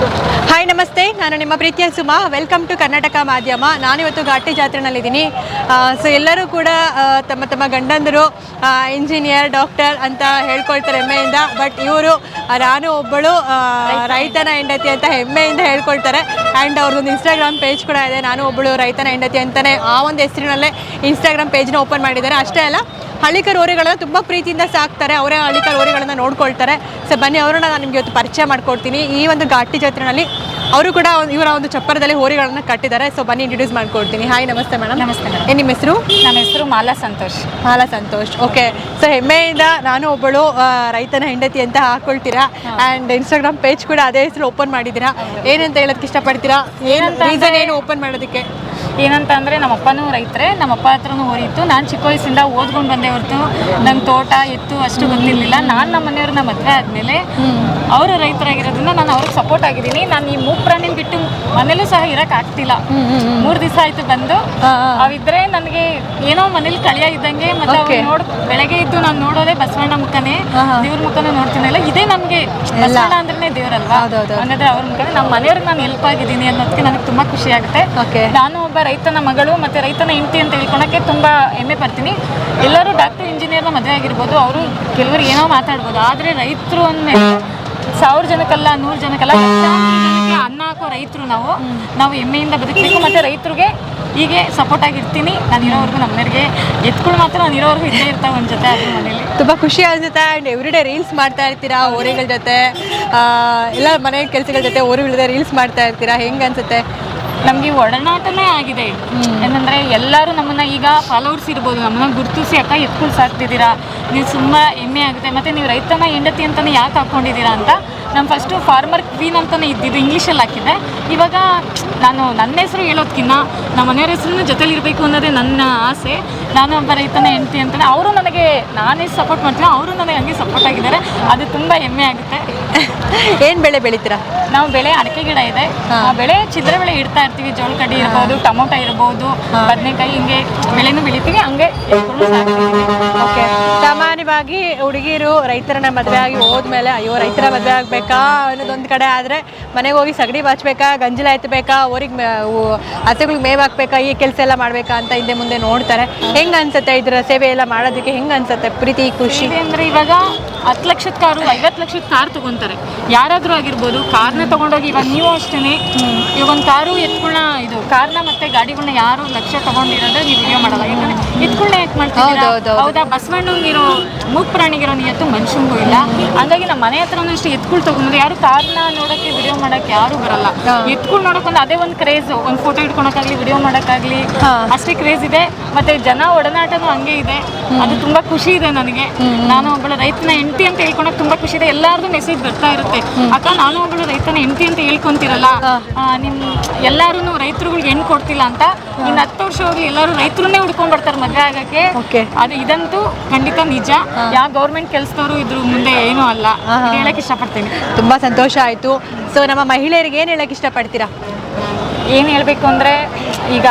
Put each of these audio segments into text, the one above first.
Hi ನಮಸ್ತೆ. ನಾನು ನಿಮ್ಮ ಪ್ರೀತಿಯ ಸುಮಾ. ವೆಲ್ಕಮ್ ಟು ಕರ್ನಾಟಕ ಮಾಧ್ಯಮ ನಾನಿವತ್ತು ಘಾಟಿ ಜಾತ್ರೆನಲ್ಲಿದ್ದೀನಿ. ಸೊ ಎಲ್ಲರೂ ಕೂಡ ತಮ್ಮ ತಮ್ಮ ಗಂಡಂದರು ಇಂಜಿನಿಯರ್ ಡಾಕ್ಟರ್ ಅಂತ ಹೇಳ್ಕೊಳ್ತಾರೆ ಹೆಮ್ಮೆಯಿಂದ. ಬಟ್ ಇವರು ನಾನು ಒಬ್ಬಳು ರೈತನ ಹೆಂಡತಿ ಅಂತ ಹೆಮ್ಮೆಯಿಂದ ಹೇಳ್ಕೊಳ್ತಾರೆ. ಆ್ಯಂಡ್ ಅವ್ರದ್ದೊಂದು ಇನ್ಸ್ಟಾಗ್ರಾಮ್ ಪೇಜ್ ಕೂಡ ಇದೆ. ನಾನು ಒಬ್ಬಳು ರೈತನ ಹೆಂಡತಿ ಅಂತಲೇ ಆ ಒಂದು ಹೆಸರಿನಲ್ಲೇ ಇನ್ಸ್ಟಾಗ್ರಾಮ್ ಪೇಜ್ನ ಓಪನ್ ಮಾಡಿದ್ದಾರೆ. ಅಷ್ಟೇ ಅಲ್ಲ ಹಳ್ಳಿಕರ್ ಹೋರಿಗಳನ್ನ ತುಂಬ ಪ್ರೀತಿಯಿಂದ ಸಾಕ್ತಾರೆ. ಅವರೇ ಹಳ್ಳಿಕರ ಹೋರಿಗಳನ್ನ ನೋಡ್ಕೊಳ್ತಾರೆ. ಸೊ ಬನ್ನಿ ಅವರನ್ನ ನಾನು ನಿಮಗೆ ಇವತ್ತು ಪರಿಚಯ ಮಾಡ್ಕೊಡ್ತೀನಿ. ಈ ಒಂದು ಘಾಟಿ ಜಾತ್ರೆನಲ್ಲಿ ಅವರು ಕೂಡ ಇವರ ಒಂದು ಚಪ್ಪರದಲ್ಲಿ ಹೋರಿಗಳನ್ನ ಕಟ್ಟಿದ್ದಾರೆ. ಸೊ ಬನ್ನಿ ಇಂಟ್ರೊಡ್ಯೂಸ್ ಮಾಡ್ಕೊಡ್ತೀನಿ. ಹಾಯ್ ನಮಸ್ತೆ ಮೇಡಮ್ ನಮಸ್ತೆ ಏನ್ ಏನು ನಿಮ್ಮ ಹೆಸರು? ನಮ್ಮ ಹೆಸರು ಮಾಲಾ ಸಂತೋಷ್. ಮಾಲಾ ಸಂತೋಷ್. ಓಕೆ ಸೊ ಹೆಮ್ಮೆಯಿಂದ ನಾನು ಒಬ್ಬಳು ರೈತನ ಹೆಂಡತಿ ಅಂತ ಹಾಕೊಳ್ತೀರಾ? ಆ್ಯಂಡ್ ಇನ್ಸ್ಟಾಗ್ರಾಮ್ ಪೇಜ್ ಕೂಡ ಅದೇ ಹೆಸರು ಓಪನ್ ಮಾಡಿದ್ದೀರಾ? ಏನಂತ ಹೇಳೋದಕ್ಕೆ ಇಷ್ಟಪಡ್ತೀರಾ? ಏನು ರೀಸನ್ ಏನು ಓಪನ್ ಮಾಡೋದಕ್ಕೆ? ಏನಂತ ಅಂದರೆ ನಮ್ಮಪ್ಪನೂ ರೈತರೇ ನಮ್ಮ ಅಪ್ಪ ಹತ್ರನೂ ಹೋರಿತ್ತು ನಾನು ಚಿಕ್ಕ ವಯಸ್ಸಿಂದ ಓದ್ಕೊಂಡು ಬಂದೆ ಹೊರತು ನಂಗೆ ತೋಟ ಎತ್ತು ಅಷ್ಟು ಗೊತ್ತಿರಲಿಲ್ಲ. ನಾನು ನಮ್ಮ ಮನೆಯವ್ರನ್ನ ಮದುವೆ ಆದಮೇಲೆ ಅವರು ರೈತರಾಗಿರೋದ್ರಿಂದ ನಾನು ಅವ್ರಿಗೆ ಸಪೋರ್ಟ್ ಆಗಿದ್ದೀನಿ. ನಾನು ಈ ಮೂರು ಪ್ರಾಣಿನ ಬಿಟ್ಟು ಮನೇಲೂ ಸಹ ಇರಕ್ಕೆ ಆಗ್ತಿಲ್ಲ. ಮೂರು ದಿವಸ ಆಯ್ತು ಬಂದು. ಅವಿದ್ರೆ ನನಗೆ ಏನೋ ಮನೇಲಿ ಕಳಿಯ ಇದ್ದಂಗೆ ಮತ್ತೆ ಅವ್ರು. ನೋಡ್ ಬೆಳಗ್ಗೆ ಇದ್ದು ನಾನು ನೋಡೋದೇ ಬಸವಣ್ಣ ಮುಖನೇ. ದೇವ್ರ ಮುಖನೂ ನೋಡ್ತೀನಲ್ಲ ಇದೇ ನಮಗೆ ಬಸವಣ್ಣ ಅಂದ್ರೆ ದೇವರಲ್ವಾ. ಹಂಗಾದ್ರೆ ಅವ್ರ ಮುಖನೇ ನಮ್ಮ ಮನೆಯವ್ರಿಗೆ ನಾನು ಹೆಲ್ಪ್ ಆಗಿದ್ದೀನಿ ಅನ್ನೋದಕ್ಕೆ ನನಗೆ ತುಂಬಾ ಖುಷಿ ಆಗುತ್ತೆ. ನಾನು ಒಬ್ಬ ರೈತನ ಮಗಳು ಮತ್ತು ರೈತನ ಹೆಂಡತಿ ಅಂತ ಹೇಳ್ಕೊಳಕ್ಕೆ ತುಂಬ ಹೆಮ್ಮೆ ಪಡ್ತೀನಿ. ಎಲ್ಲರೂ ಡಾಕ್ಟರ್ ಇಂಜಿನಿಯರ್ನ ಮದುವೆ ಆಗಿರ್ಬೋದು, ಅವರು ಕೆಲವರು ಏನೋ ಮಾತಾಡ್ಬೋದು, ಆದರೆ ರೈತರು ಅಂದಮೇಲೆ ಸಾವಿರ ಜನಕ್ಕಲ್ಲ, ನೂರು ಜನಕ್ಕಲ್ಲ ಅನ್ನ ಹಾಕೋ ರೈತರು ನಾವು. ನಾವು ಹೆಮ್ಮೆಯಿಂದ ಬದುಕಬೇಕು ಮತ್ತು ರೈತರಿಗೆ ಹೀಗೆ ಸಪೋರ್ಟ್ ಆಗಿರ್ತೀನಿ. ನಾನು ಇರೋವರೆಗೂ ನಮ್ಮನೆಗೆ ಎತ್ಕೊಂಡು ಮಾತ್ರ ನಾನು ಇರೋವರೆಗೂ ಇದ್ದೇ ಇರ್ತಾವೆ ಒಂದು ಜೊತೆ ಅದ್ರ ಮನೇಲಿ. ತುಂಬ ಖುಷಿ ಅನ್ಸುತ್ತೆ ಆ್ಯಂಡ್ ಎವ್ರಿಡೇ ರೀಲ್ಸ್ ಮಾಡ್ತಾ ಇರ್ತೀರಾ, ಓರೆಗಳ ಜೊತೆ ಎಲ್ಲ ಮನೆ ಕೆಲಸಗಳ ಜೊತೆ ಓರಿಗಳ ಜೊತೆ ರೀಲ್ಸ್ ಮಾಡ್ತಾ ಇರ್ತೀರಾ, ಹೆಂಗೆ ಅನ್ಸುತ್ತೆ? ನಮಗೆ ಒಡನಾಟನೇ ಆಗಿದೆ. ಏನಂದ್ರೆ ಎಲ್ಲರೂ ನಮ್ಮನ್ನ ಈಗ ಫಾಲೋವರ್ಸ್ ಇರ್ಬೋದು, ನಮ್ಮನ್ನ ಗುರುತಿಸಿ ಅಕ್ಕ ಎತ್ಕೊಂಡು ಸಾಕ್ತಿದ್ದೀರಾ ನೀವು ತುಂಬಾ ಹೆಮ್ಮೆ ಆಗುತ್ತೆ. ಮತ್ತೆ ನೀವು ರೈತನ ಹೆಂಡತಿ ಅಂತಾನೆ ಯಾಕೆ ಹಾಕೊಂಡಿದ್ದೀರಾ ಅಂತ ನಾನು ಫಸ್ಟು ಫಾರ್ಮರ್ ಕ್ವೀನ್ ಅಂತಲೇ ಇದ್ದಿದ್ದು ಇಂಗ್ಲೀಷಲ್ಲಿ ಹಾಕಿದ್ದೆ ಇವಾಗ ನಾನು ನನ್ನ ಹೆಸರು ಹೇಳೋದ್ಕಿನ್ನ ನಮ್ಮ ಮನೆಯವ್ರ ಹೆಸರು ಜೊತೆಲಿ ಇರಬೇಕು ಅನ್ನೋದೇ ನನ್ನ ಆಸೆ. ನಾನು ಒಬ್ಬ ರೈತನ ಹೆಂಡ್ತಿ ಅಂತಲೇ ಅವರು ನನಗೆ ನಾನೇ ಸಪೋರ್ಟ್ ಮಾಡ್ತೀನಿ ಅವರು ನನಗೆ ಹಂಗೆ ಸಪೋರ್ಟ್ ಆಗಿದ್ದಾರೆ. ಅದು ತುಂಬ ಹೆಮ್ಮೆ ಆಗುತ್ತೆ. ಏನು ಬೆಳೆ ಬೆಳಿತೀರಾ? ನಾವು ಬೆಳೆ ಅಡಿಕೆ ಗಿಡ ಇದೆ. ಆ ಬೆಳೆ ಚಿದ್ರ ಬೆಳೆ ಇಡ್ತಾ ಇರ್ತೀವಿ ಜೋಳ ಕಡ್ಡಿ ಇರ್ಬೋದು ಟೊಮೊಟೊ ಇರ್ಬೋದು ಬದನೆಕಾಯಿ ಹಿಂಗೆ ಬೆಳೆನೂ ಬೆಳಿತೀವಿ ಹಂಗೆ ಓಕೆ. ಸಾಮಾನ್ಯವಾಗಿ ಹುಡುಗಿರು ರೈತರನ್ನ ಮದುವೆ ಆಗಿ ಹೋದ್ಮೇಲೆ ಅಯ್ಯೋ ರೈತರ ಮದುವೆ ಆಗಬೇಕಾ ಅನ್ನೋದೊಂದು ಕಡೆ ಆದರೆ ಮನೆಗೆ ಹೋಗಿ ಸಗಣಿ ಬಾಚ್ಬೇಕಾ ಗಂಜಲ ಎತ್ತಬೇಕಾ ಅವ್ರಿಗೆ ಹಸುಗಳಿಗೆ ಮೇವು ಹಾಕ್ಬೇಕಾ ಈ ಕೆಲಸ ಎಲ್ಲ ಮಾಡಬೇಕಾ ಅಂತ ಹಿಂದೆ ಮುಂದೆ ನೋಡ್ತಾರೆ. ಹೆಂಗೆ ಅನ್ಸುತ್ತೆ ಇದರ ಸೇವೆ ಎಲ್ಲ ಮಾಡೋದಕ್ಕೆ ಹೆಂಗೆ ಅನ್ಸುತ್ತೆ ಪ್ರೀತಿ ಖುಷಿ? ಅಂದ್ರೆ ಇವಾಗ ಹತ್ತು ಲಕ್ಷದ ಕಾರು ಐವತ್ತು ಲಕ್ಷದ ಕಾರ್ ತಗೊಂತಾರೆ. ಯಾರಾದರೂ ಆಗಿರ್ಬೋದು ಕಾರ್ನ ತಗೊಂಡೋಗಿ ಇವಾಗ ನೀವು ಅಷ್ಟೇ ಇವಾಗ ಒಂದು ಕಾರು ಎತ್ಕೊಳ್ಳ ಇದು ಕಾರ್ನ ಮತ್ತೆ ಗಾಡಿಗಳನ್ನ ಯಾರು ಲಕ್ಷ ತಗೊಂಡಿರೋದ್ರೆ ನೀವು ವಿಡಿಯೋ ಮಾಡಲ್ಲ. ಯಾಕಂದ್ರೆ ಎತ್ಕೊಳ್ಳ ಯಾಕೆ ಮಾಡ್ತೀರಾ ಹೌದು, ಬಸವಣ್ಣಂಗಿರೋ ಮೂಕ್ ಪ್ರಾಣಿಗಿರೋ ನಿಯತ್ತು ಮನುಷ್ಯಂಗೂ ಇಲ್ಲ. ಹಂಗಾಗಿ ನಮ್ಮ ಮನೆ ಹತ್ರನೂ ಅಷ್ಟೇ ಎತ್ಕೊಳ್ ತಗೊಂಡ್ರೆ ಯಾರು ಕಾರ್ನ ನೋಡಕ್ಕೆ ವಿಡಿಯೋ ಮಾಡಕ್ಕೆ ಯಾರು ಬರಲ್ಲ. ಎತ್ಕೊಂಡು ನೋಡಕ್ ಒಂದು ಅದೇ ಒಂದು ಕ್ರೇಜ್ ಒಂದು ಫೋಟೋ ಇಟ್ಕೊಳಕ್ಕಾಗ್ಲಿ ವಿಡಿಯೋ ಮಾಡಕ್ಕಾಗ್ಲಿ ಅಷ್ಟೇ ಕ್ರೇಜ್ ಇದೆ. ಮತ್ತೆ ಜನ ಒಡನಾಟನೂ ಹಂಗೆ ಇದೆ. ಅದು ತುಂಬಾ ಖುಷಿ ಇದೆ ನನಗೆ. ನಾನು ಒಬ್ಬಳು ರೈತನ ಎಂಟಿ ಅಂತ ಹೇಳ್ಕೊಳಕ್ ತುಂಬಾ ಖುಷಿ ಇದೆ. ಎಲ್ಲಾರ್ದು ಮೆಸೇಜ್ ಬರ್ತಾ ಇರುತ್ತೆ. ಅಕ್ಕ ನಾನು ಒಬ್ಬಳು ರೈತನ ಎಂಟಿ ಅಂತ ಹೇಳ್ಕೊಂತಿರಲ್ಲ. ನಿಮ್ ಎಲ್ಲಾರು ರೈತರುಗಳಿಗೆ ಹೆಣ್ಣು ಕೊಡ್ತಿಲ್ಲ ಅಂತ ಇನ್ನು ಹತ್ತು ವರ್ಷ ಹೋಗಿ ಎಲ್ಲರೂ ರೈತರನ್ನೇ ಹುಡ್ಕೊಂಡು ಬರ್ತಾರೆ ಮದುವೆ ಆಗಕ್ಕೆ ಓಕೆ. ಅದು ಇದಂತೂ ಖಂಡಿತ ನಿಜ. ಯಾವ ಗೌರ್ಮೆಂಟ್ ಕೆಲಸದವರು ಇದ್ರ ಮುಂದೆ ಏನೂ ಅಲ್ಲ. ಹೇಳಕ್ಕೆ ಹೇಳಕ್ ಇಷ್ಟಪಡ್ತೀನಿ. ತುಂಬ ಸಂತೋಷ ಆಯಿತು. ಸೊ ನಮ್ಮ ಮಹಿಳೆಯರಿಗೆ ಏನು ಹೇಳಕ್ಕೆ ಇಷ್ಟಪಡ್ತೀರಾ? ಏನು ಹೇಳಬೇಕು ಅಂದರೆ ಈಗ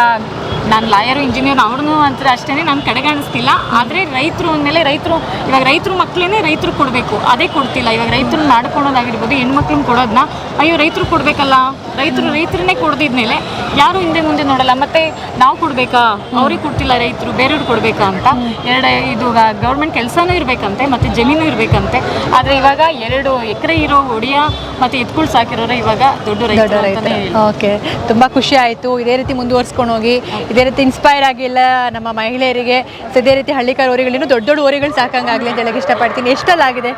ನಾನು ಲಾಯರು ಇಂಜಿನಿಯರ್ ಅವ್ರನ್ನು ಅಂತ ಅಷ್ಟೇ ನಾನು ಕಡೆಗಾಣಿಸ್ತಿಲ್ಲ. ಆದರೆ ರೈತರು ಅಂದಮೇಲೆ ರೈತರು ಇವಾಗ ರೈತರು ಮಕ್ಕಳೇ ರೈತರು ಕೊಡಬೇಕು. ಅದೇ ಕೊಡ್ತಿಲ್ಲ. ಇವಾಗ ರೈತರು ನಾಡ್ಕೊಳ್ಳೋದಾಗಿರ್ಬೋದು ಹೆಣ್ಮಕ್ಳನ್ನ ಕೊಡೋದನ್ನ ಅಯ್ಯೋ ರೈತರು ಕೊಡಬೇಕಲ್ಲ? ರೈತರು ರೈತರನ್ನೇ ಕೊಡ್ದಿದ್ಮೇಲೆ ಯಾರು ಹಿಂದೆ ಮುಂದೆ ನೋಡಲ್ಲ. ಮತ್ತೆ ನಾವು ಕೊಡಬೇಕಾ? ಅವ್ರಿಗೆ ಕೊಡ್ತಿಲ್ಲ ರೈತರು ಬೇರೆಯವ್ರಿಗೆ ಕೊಡಬೇಕಾ ಅಂತ. ಎರಡು ಇದು ಗೌರ್ಮೆಂಟ್ ಕೆಲಸನೂ ಇರಬೇಕಂತೆ ಮತ್ತು ಜಮೀನು ಇರಬೇಕಂತೆ. ಆದರೆ ಇವಾಗ ಎರಡು ಎಕರೆ ಇರೋ ಒಡಿಯ ಮತ್ತು ಎತ್ಕೊಳ್ ಸಾಕಿರೋರು ಇವಾಗ ದೊಡ್ಡ ರೈತರು ಓಕೆ ತುಂಬ ಖುಷಿ ಆಯಿತು. ಇದೇ ರೀತಿ ಮುಂದುವರ್ಸ್ಕೊಂಡು ಹೋಗಿ ಇದೇ ರೀತಿ ಇನ್ಸ್ಪೈರ್ ಆಗಿಲ್ಲ ನಮ್ಮ ಮಹಿಳೆಯರಿಗೆ ಸೊ ಇದೇ ರೀತಿ ಹಳ್ಳಿಕಾರ ಊರುಗಳು ಇನ್ನೂ ದೊಡ್ಡ ದೊಡ್ಡ ಓರಿಗಳು ಸಾಕಂಗಾಗಲಿ ಅಂತ ಹೇಳಕ್ಕೆ ಇಷ್ಟಪಡ್ತೀನಿ. ಎಷ್ಟಲ್ಲಾಗಿದೆ?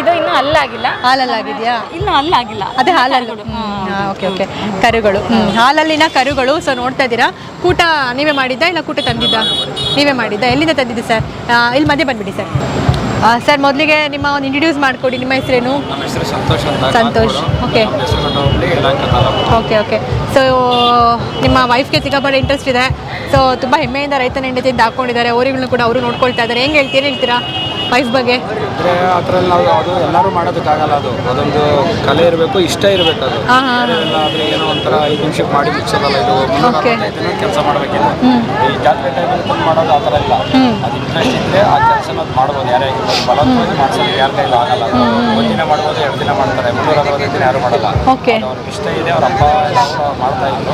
ಇದು ಇನ್ನೂ ಅಲ್ಲಾಗಿಲ್ಲ ಹಾಲಲ್ಲಾಗಿದೆಯಾ? ಇನ್ನೂ ಅಲ್ಲಾಗಿಲ್ಲ ಅದೇ ಹಾಲಲ್ಲಿ. ಓಕೆ ಓಕೆ ಕರುಗಳು. ಹಾಲಲ್ಲಿನ ಕರುಗಳು ಸೊ ನೋಡ್ತಾ ಇದ್ದೀರಾ? ಕೂಟ ನೀವೇ ಮಾಡಿದ್ದ ಇಲ್ಲ ಕೂಟ ತಂದಿದ್ದ? ನೀವೇ ಮಾಡಿದ್ದ? ಎಲ್ಲಿಂದ ತಂದಿದ್ದು ಸರ್ ಇಲ್ಲಿ ಮಧ್ಯೆ ಬಂದುಬಿಡಿ ಸರ್ ಸರ್ ಮೊದಲಿಗೆ ನಿಮ್ಮ ಒಂದು ಇಂಟ್ರಡ್ಯೂಸ್ ಮಾಡಿಕೊಡಿ ನಿಮ್ಮ ಹೆಸರೇನು? ನಮ್ಮ ಹೆಸರು ಸಂತೋಷ್ ಅಂತ Santosh. Okay okay okay so ನಿಮ್ಮ ವೈಫ್ಗೆ ಸಿಕ್ಕಾಪಟ್ಟೆ ಇಂಟ್ರೆಸ್ಟ್ ಇದೆ. ಸೊ ತುಂಬ ಹೆಮ್ಮೆಯಿಂದ ರೈತನ ಹೆಂಡತಿ ಹಾಕೊಂಡಿದ್ದಾರೆ ಅವರುಗಳನ್ನ ಕೂಡ ಅವರು ನೋಡ್ಕೊಳ್ತಾ ಇದ್ದಾರೆ. ಹೆಂಗೆ ಹೇಳ್ತೀರಿ ಹೇಳ್ತೀರಾ ವೈಫ್ ಬಗ್ಗೆ? ಆ ಅದರಲ್ಲಿ ನಾವು ಅದು ಎಲ್ಲರೂ ಮಾಡೋದಕ್ಕಾಗಲ್ಲ ಅದು. ಅದೊಂದು ಕಲೆ ಇರಬೇಕು ಇಷ್ಟ ಇರಬೇಕು ಅದು. ಎಲ್ಲ ಆದರೆ ಏನೋ ಒಂಥರ ಐದು ನಿಮಿಷಕ್ಕೆ ಮಾಡಿ ಮುಚ್ಚಲ್ಲ ಇದು. ಕೆಲಸ ಮಾಡಬೇಕಿಲ್ಲ. ಈ ಜಾತ್ರೆ ಟೈಮಲ್ಲಿ ತಂದು ಮಾಡೋದು ಆ ಥರ ಇಲ್ಲ. ಅದು ಇಂಟ್ರೆಸ್ಟ್ ಇದ್ದರೆ ಆ ಕೆಲಸನ ಅದು ಮಾಡ್ಬೋದು. ಯಾರೇ ಆಗಿರ್ಬೋದು ಬಲವಂತವಾಗಿ ಮಾಡಿಸೋದು ಯಾರ ಕೈಲಿ ಆಗಲ್ಲ. ಒಂದಿನ ಮಾಡ್ಬೋದು ಎರಡು ದಿನ ಮಾಡ್ತಾರೆ. ಮುನ್ನೂರ ಅರವತ್ತೈದು ದಿನ ಯಾರು ಮಾಡಲ್ಲ. ಅವ್ರಿಗೆ ಇಷ್ಟ ಇದೆ ಅವ್ರ ಅಪ್ಪ ಎಲ್ಲ ಅವರು ಮಾಡ್ತಾ ಇದ್ರು.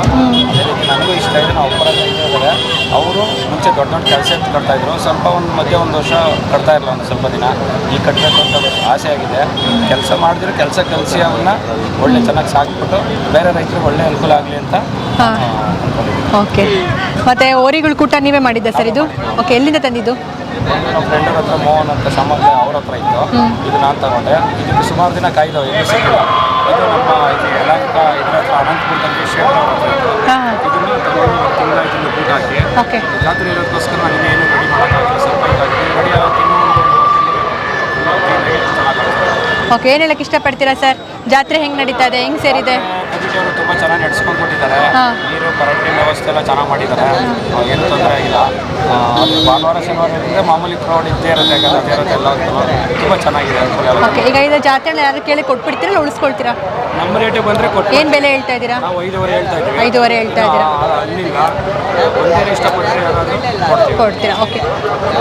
ಅದೇ ರೀತಿ ನನಗೂ ಇಷ್ಟ ಇದೆ ನಾವು ಒಬ್ಬರ ಇದ್ದಾರೆ. ಅವರು ಮುಂಚೆ ದೊಡ್ಡ ದೊಡ್ಡ ಕೆಲಸ ಎತ್ತು ಕಟ್ತಾ ಇದ್ರು. ಸ್ವಲ್ಪ ಒಂದು ಮಧ್ಯೆ ಒಂದು ವರ್ಷ ಕಟ್ತಾ ಇರಲಿಲ್ಲ ಒಂದು ಸ್ವಲ್ಪ ದಿನ. ಈಗ ಕಟ್ಟಬೇಕು ಅಂತ ಆಸೆ ಆಗಿದೆ. ಕೆಲಸ ಮಾಡಿದ್ರೆ ಕೆಲಸ ಕಲಿಸಿ ಅವನ್ನ ಒಳ್ಳೆ ಚೆನ್ನಾಗಿ ಸಾಕ್ಬಿಟ್ಟು ಬೇರೆ ರೈತರಿಗೆ ಒಳ್ಳೆ ಅನುಕೂಲ ಆಗಲಿ ಅಂತ. ಓಕೆ. ಮತ್ತೆ ಓರಿಗಳು ಕೂಟ ನೀವೇ ಮಾಡಿದ್ದೆ ಸರ್ ಇದು? ಓಕೆ ಎಲ್ಲಿಂದ ತಂದಿದ್ದು? ನಮ್ಮ ಫ್ರೆಂಡರ ಹತ್ರ ಮೋಹನ್ ಅಂತ ಸಂಬಂಧ ಅವ್ರ ಹತ್ರ ಇತ್ತು. ಇದು ನಾನು ತಗೊಂಡೆ. ಇದಕ್ಕೆ ಸುಮಾರು ದಿನ ಕಾಯ್ದವು ಎಲ್ಲಿ ಸಿಕ್ಕಿಲ್ಲ ಇದು ನಮ್ಮ ಇದು ಇದರ ಹತ್ರ ಕ್ಷೇತ್ರ ಇದನ್ನು ಓಕೆ ಜಾತ್ರೆ ಇರೋದಕ್ಕೋಸ್ಕರ ಇನ್ನೇನು ರೆಡಿ ಸ್ವಲ್ಪ ಹೀಗಾಗಿ ಓಕೆ ಏನು ಇಷ್ಟಪಡ್ತೀರಾ ಸರ್? ಜಾತ್ರೆ ಹೆಂಗೆ ನಡೀತಾ ಇದೆ? ಹೆಂಗೆ ಸೇರಿದೆ? ಅವರು ತುಂಬಾ ಚೆನ್ನಾಗಿ ನಡೆಸ್ಕೊಂಡು ಕೊಟ್ಟಿದ್ದಾರೆ. ನೀರು ಕರೆಂಟಿನ ವ್ಯವಸ್ಥೆ ಎಲ್ಲ ಚೆನ್ನಾಗಿ ಮಾಡಿದ್ದಾರೆ. ಏನು ತೊಂದರೆ ಆಗಿಲ್ಲ ಅದು ಭಾನುವಾರ ಶನಿವಾರ ಮಾಮೂಲಿ ಕ್ರೌಡ್ ಇದ್ದೇ ಇರುತ್ತೆ ಯಾಕಂದ್ರೆ ಅದೇ ಇರುತ್ತೆ ಎಲ್ಲ. ತುಂಬಾ ಚೆನ್ನಾಗಿದೆ. ಅನುಕೂಲ. ಓಕೆ ಈಗ ಇದೆ ಜಾತ್ರೆ ಯಾರು ಕೇಳಿ ಕೊಟ್ಬಿಡ್ತೀರಾ ಇಲ್ಲ ಉಳಿಸ್ಕೊಳ್ತೀರಾ? ನಮ್ಮ ರೇಟ್ ಬಂದ್ರೆ ಕೊಟ್ಟು ಏನು ಬೆಲೆ ಹೇಳ್ತಾ ಇದ್ದೀರಾ? ನಾವು ಐದುವರೆ ಹೇಳ್ತಾ ಇದ್ದೀವಿ. ಐದೂವರೆ ಹೇಳ್ತಾ ಇದ್ದೀರಾ? ಆ, ಅಲ್ಲಿಲ್ಲ ಒಂದೇನು ಇಷ್ಟಪಟ್ಟರೆ ಯಾರಾದರೂ ಕೊಡ್ತೀವಿ. ಕೊಡ್ತೀರಾ? ಓಕೆ.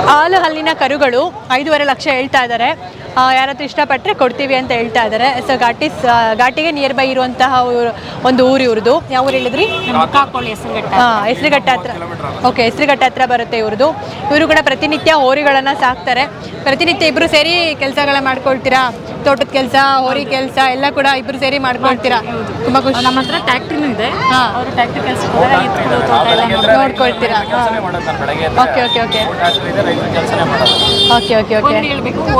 ಹಾಲು ಹಲ್ಲಿನ ಕರುಗಳು ಐದೂವರೆ ಲಕ್ಷ ಹೇಳ್ತಾ ಇದ್ದಾರೆ. ಯಾರಾದ್ರೂ ಇಷ್ಟಪಟ್ಟರೆ ಕೊಡ್ತೀವಿ ಅಂತ ಹೇಳ್ತಾ ಇದ್ದಾರೆ. ಸೊ ಘಾಟಿ ಘಾಟಿಗೆ ನಿಯರ್ ಬೈ ಇರುವಂತಹ ಊರು- ಒಂದು ಊರು ಇವ್ರದ್ದು ಯಾವ ಊರು ಹೇಳಿದ್ರಿ? ಕಾಕೊಳ್ಳಿ ಹೆಸರುಗಟ್ಟ ಹಾಂ ಹೆಸರುಘಟ್ಟ ಹತ್ರ. ಓಕೆ ಹೆಸರುಘಟ್ಟ ಹತ್ರ ಬರುತ್ತೆ ಇವ್ರದ್ದು ಇವರು ಕೂಡ ಪ್ರತಿನಿತ್ಯ ಹೋರಿಗಳನ್ನು ಸಾಕ್ತಾರೆ. ಪ್ರತಿನಿತ್ಯ ಇಬ್ಬರು ಸೇರಿ ಕೆಲಸಗಳ ಮಾಡ್ಕೊಳ್ತೀರಾ? ತೋಟದ ಕೆಲಸ ಹೋರಿ ಕೆಲಸ ಎಲ್ಲ ಕೂಡ ಇಬ್ಬರು ಸೇರಿ ಮಾಡ್ಕೊಳ್ತೀರಾ? ತುಂಬ ಖುಷಿ. ನಮ್ಮ ಹತ್ರ ಟ್ಯಾಕ್ಟ್ರಿನೂ ಇದೆ. ಅವರು ಟ್ಯಾಕ್ಟ್ರಿ ಕೆಲಸ. ನೋಡ್ಕೊಳ್ತೀರಾ? Okay okay okay. ಇದೆ ರೈತರ ಕೆಲಸನೇ ಮಾಡೋದು. Okay okay okay.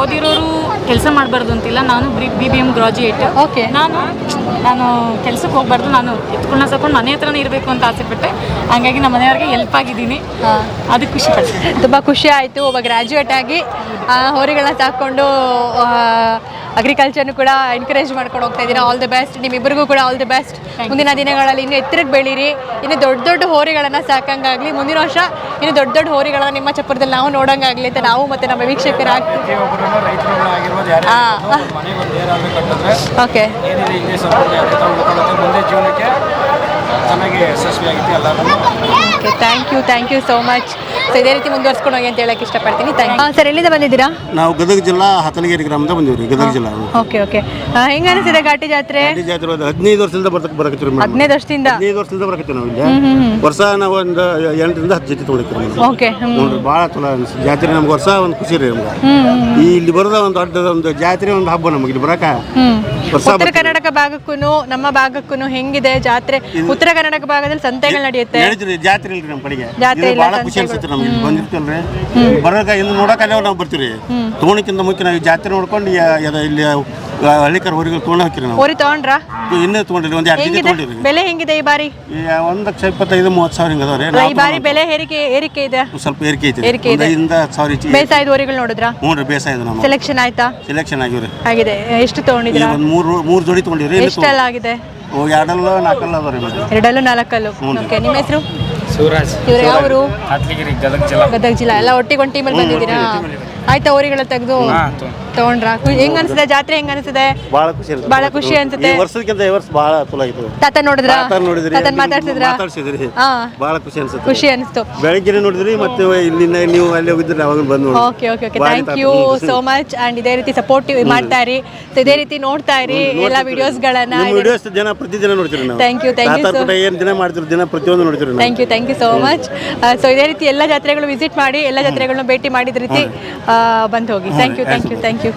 ಓದಿರೋರು ಕೆಲಸ ಮಾಡಬಾರ್ದು ಅಂತಿಲ್ಲ. ನಾನು B B M graduate okay ನಾನು ನಾನು ಕೆಲಸಕ್ಕೆ ಹೋಗ್ಬಾರ್ದು. ನಾನು ಎತ್ಕೊಂಡು ಸಾಕೊಂಡು ಮನೆ ಹತ್ರನೇ ಇರಬೇಕು ಅಂತ ಆಸೆ ಪಟ್ಟೆ. ಹಂಗಾಗಿ ನಮ್ಮ ಮನೆಯವ್ರಿಗೆ ಹೆಲ್ಪ್ ಆಗಿದ್ದೀನಿ. ಅದಕ್ಕೆ ಖುಷಿ ಪಡ್ತೀನಿ. ತುಂಬ ಖುಷಿ ಆಯಿತು. ಒಬ್ಬ ಗ್ರ್ಯಾಜುಯೇಟ್ ಆಗಿ ಹೋರಿಗಳನ್ನ ಸಾಕೊಂಡು ಅಗ್ರಿಕಲ್ಚರ್ನು ಕೂಡ ಎನ್ಕರೇಜ್ ಮಾಡ್ಕೊಂಡು ಹೋಗ್ತಾ ಇದ್ದೀರಾ ಆಲ್ ದಿ ಬೆಸ್ಟ್ ನಿಮ್ಮಿಬ್ಬರಿಗೂ ಕೂಡ ಆಲ್ ದಿ ಬೆಸ್ಟ್ ಮುಂದಿನ ದಿನಗಳಲ್ಲಿ ಇನ್ನೂ ಎತ್ತರಕ್ಕೆ ಬೆಳೀರಿ. ಇನ್ನು ದೊಡ್ಡ ದೊಡ್ಡ ಹೋರಿಗಳನ್ನು ಸಾಕಂಗಾಗಲಿ. ಮುಂದಿನ ವರ್ಷ ಇನ್ನು ದೊಡ್ಡ ದೊಡ್ಡ ಹೋರಿಗಳನ್ನು ನಿಮ್ಮ ಚಪ್ಪರದಲ್ಲಿ ನಾವು ನೋಡೋಂಗಾಗಲಿ ಅಂತ ನಾವು ಮತ್ತು ನಮ್ಮ ವೀಕ್ಷಕರಾಗ್ತೀವಿ okay okay thank you thank you so much so ಇದೇ ರೀತಿ ಮುಂದುವರ್ಸ್ಕೊಂಡು ಹೋಗಿ ಅಂತ ಹೇಳಕ್ಕೆ ಇಷ್ಟಪಡ್ತೀನಿ. ಥ್ಯಾಂಕ್ ಯು ಸರ್ ಎಲ್ಲಿಂದ ಬಂದಿದ್ದೀರಾ? ನಾವು ಗದಗ ಜಿಲ್ಲಾ ಹತನಗಿರಿ ಗ್ರಾಮದ ಬಂದಿವ್ರಿ ಗದಗ ಜಿಲ್ಲಾ. ಓಕೆ ಓಕೆ ಹೆಂಗ ಅನಿಸಿದೆ ಘಾಟಿ ಜಾತ್ರೆ? ಜಾತ್ರೆ ಒಂದು ಹದಿನೈದು ವರ್ಷದಿಂದ ಬರ್ತಕ್ಕೆ ಬರಕತ್ತೀವಿ ಹದಿನೈದು ವರ್ಷದಿಂದ? ಹದಿನೈದು ವರ್ಷದಿಂದ ಬರಕತ್ತೀವಿ ನಾವು ಇಲ್ಲಿ. ವರ್ಷ ನಾವು ಒಂದು ಎಂಟರಿಂದ ಹತ್ತು ಜೊತೆ ತೊಗೊಳಿತೀವಿ ಓಕೆ ನೋಡ್ರಿ ಭಾಳ ಚಲೋ ಅನಿಸ್ತು ಜಾತ್ರೆ ನಮ್ಗೆ ವರ್ಷ ಒಂದು ಖುಷಿ ರೀ ನಮ್ಗೆ. ಇಲ್ಲಿ ಬರೋದ ಒಂದು ದೊಡ್ಡ ಒಂದು ಜಾತ್ರೆ ಒಂದು ಹಬ್ಬ ನಮಗೆ ಇಲ್ಲಿ ಬರಕ. ಉತ್ತರ ಕರ್ನಾಟಕ ಭಾಗಕ್ಕೂ ನಮ್ಮ ಭಾಗಕ್ಕೂ ಹೆಂಗಿದೆ? ಜಾತ್ರೆ ಉತ್ತರ ಕರ್ನಾಟಕ ಭಾಗದಲ್ಲಿ ಸಂತೆಗಳು ನಡೆಯುತ್ತೆ. ಜಾತ್ರೆ ಇಲ್ರಿ ನಮ್ಮ ಕಡೆಗೆ. ಜಾತ್ರೆ ಇಲ್ಲ, ಬಹಳ ಖುಷಿ. ಅನ್ಸುತ್ತೆ ನಮ್ಗೆ. ಇಲ್ಲಿ ಬಂದಿರ್ತೀವಲ್ರಿ? ಬರೋಕ ಇನ್ನು ನೋಡಕ್ಕೆ ನಾವು ಬರ್ತೀವಿ ತೋಣಿಕ್ಕಿಂತ ಮುಖ್ಯ ನಾವು ಜಾತ್ರೆ ನೋಡ್ಕೊಂಡು ಇಲ್ಲಿ ಹಳ್ಳಿಕರ್ ಹೊರಗೆ ತೊಗೊಂಡು ಹಾಕಿರಿ ನಾವು. ಹೋರಿ ತಗೊಂಡ್ರಾ? ಇನ್ನೂ ತೊಗೊಂಡಿರಿ ಒಂದು ಎರಡು ಹೆಂಗಿದೆ? ತೊಗೊಂಡಿರಿ. ಬೆಲೆ ಹೆಂಗಿದೆ ಈ ಬಾರಿ? ಈ ಒಂದು ಲಕ್ಷ ಇಪ್ಪತ್ತೈದು ಮೂವತ್ತು ಸಾವಿರ ಹಿಂಗೆ ಅದಾವ್ರಿ. ಈ ಬಾರಿ ಬೆಲೆ ಏರಿಕೆ ಏರಿಕೆ ಇದೆ? ಸ್ವಲ್ಪ ಏರಿಕೆ ಐತಿ. ಏರಿಕೆ ಇದೆ. ಹತ್ತು ಸಾವಿರ ಐತಿ ಬೇಸಾಯದ ಹೋರಿಗಳು ನೋಡಿದ್ರಾ? ಹ್ಞೂ ರೀ ಬೇಸಾಯ ಇದೆ ನಮ್ಮ ಸೆಲೆಕ್ಷನ್ ಆಯ್ತಾ? ಸೆಲೆಕ್ಷನ್ ಆಗಿವ್ರಿ. ಆಗಿದೆ. ಎಷ್ಟು ಈಗ ಒಂದು ಮೂರು ಮೂರು ಜೋಡಿ ತೊಗೊಂಡಿವ್ರಿ ಎಷ್ಟೆಲ್ಲ ಆಗಿದೆ? ಎರಡಲ್ಲ ನಾಲ್ಕಲ್ಲ ಅದಾವ್ರಿ ಎರಡಲ್ಲೂ ನಾಲ್ಕಲ್ಲು. ಓಕೆ ನಿಮ್ಮ ಹೆಸರು? ಸೂರಜ್. ಇವ್ರು ಯಾವರು? ಹತ್ಲಿಗಿರಿ ಗದಗ ಜಿಲ್ಲಾ. ಗದಗ ಜಿಲ್ಲಾ. ಎಲ್ಲ ಒಟ್ಟಿಗೆ ಒಂದು ಟೀಮಲ್ಲಿ ಬಂದಿದ್ದೀರಾ? ಆಯ್ತಾ ಹೋರಿಗಳ ತೆಗೆದು ತಗೊಂಡ್ರಾ? ಕು- ಹೆಂಗ್ ಅನ್ಸಿದೆ? ಜಾತ್ರೆ ಹೆಂಗ್ ಅನ್ಸುತ್ತೆ ಬಹಳ ಖುಷಿ ಅನ್ಸುತ್ತೆ. ಭಾಳ ಖುಷಿ ಅನ್ಸುತ್ತೆ. ಈ ವರ್ಷಕ್ಕಿಂತ ಈ ವರ್ಷ ಬಹಳ ಅನುಕೂಲ ಆಯ್ತು. ತಾತ ನೋಡಿದ್ರಾ? ತಾತ ನೋಡಿದ್ರಿ ತಾತನ್ ಮಾತಾಡ್ಸಿದ್ರ? ಮಾತಾಡ್ಸಿದ್ರಿ. ಹಾ. ಭಾಳ ಖುಷಿ ಅನ್ಸುತ್ತೆ. ಖುಷಿ ಅನಿಸ್ತು. ಬೆಳಗ್ಗೆ ನೋಡಿದ್ರಿ ಮತ್ತೆ ಇಲ್ಲಿಂದ ನೀವು ಅಲ್ಲಿ ಹೋಗಿದ್ರಿ ಅವಾಗ ಬಂದು ನೋಡಿ okay okay okay thank you so much and ಇದೇ ರೀತಿ ಸಪೋರ್ಟಿವ್ ಮಾಡ್ತಾ ಇರಿ. ಸೊ ಇದೇ ರೀತಿ ನೋಡ್ತಾ ಇರಿ ಎಲ್ಲ ವಿಡಿಯೋಸ್ಗಳನ್ನ ನಿಮ್ಮ ವಿಡಿಯೋಸ್ ಜನ ಪ್ರತಿದಿನ ನೋಡ್ತೀರಿ ನಾವು. Thank you, thank you, Tatar sir. ಪುಟ ಏನು ದಿನ ಮಾಡ್ತೀರಿ ದಿನ ಪ್ರತಿಯೊಂದು ನೋಡ್ತೀರಿ ನಾವು. Thank you thank you so much so ಇದೇ ರೀತಿ ಎಲ್ಲ ಜಾತ್ರೆಗಳು ವಿಸಿಟ್ ಮಾಡಿ ಎಲ್ಲ ಜಾತ್ರೆಗಳನ್ನ ಭೇಟಿ ಮಾಡಿದ ರೀತಿ ಬಂದು ಹೋಗಿ. Thank you thank you thank you